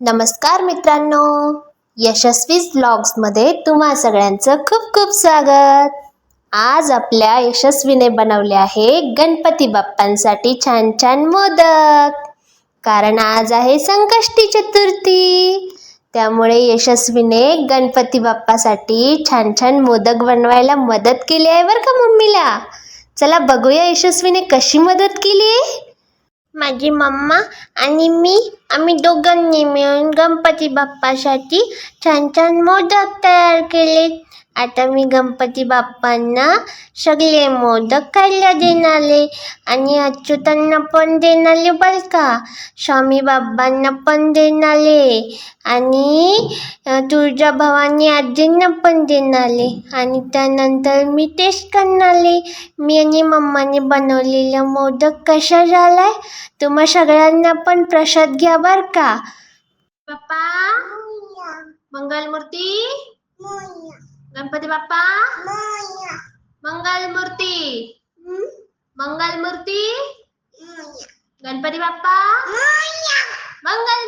नमस्कार मित्रांनो यशस्वी ब्लॉग्समध्ये तुम्हा सगळ्यांचं खूप खूप स्वागत. आज आपल्या यशस्वीने बनवले आहे गणपती बाप्पांसाठी छान छान मोदक. कारण आज आहे संकष्टी चतुर्थी. त्यामुळे यशस्वीने गणपती बाप्पासाठी छान छान मोदक बनवायला मदत केली आहे बरं का मम्मीला? चला बघूया यशस्वीने कशी मदत केली आहे. माझी मम्मा आणि मी आम्ही दोघांनी मिळून गणपती बाप्पासाठी छान छान मोदक तयार केले. आता मी गणपती बाप्पांना सगळे मोदक खायला देणारे आणि अच्युतांना पण देणारे बरं का? स्वामी बाबांना पण देणारे आणि तुळजा भवानी आजींना पण देणारे आणि त्यानंतर मी टेस्ट करणारे मी आणि मम्माने बनवलेला मोदक कसा झालाय? तुम्हा सगळ्यांना पण प्रसाद घ्या बर का बाप्पा मंगलमूर्ती गणपती बाप्पा मंगलमूर्ती मंगलमूर्ती गणपती बाप्पा मंगल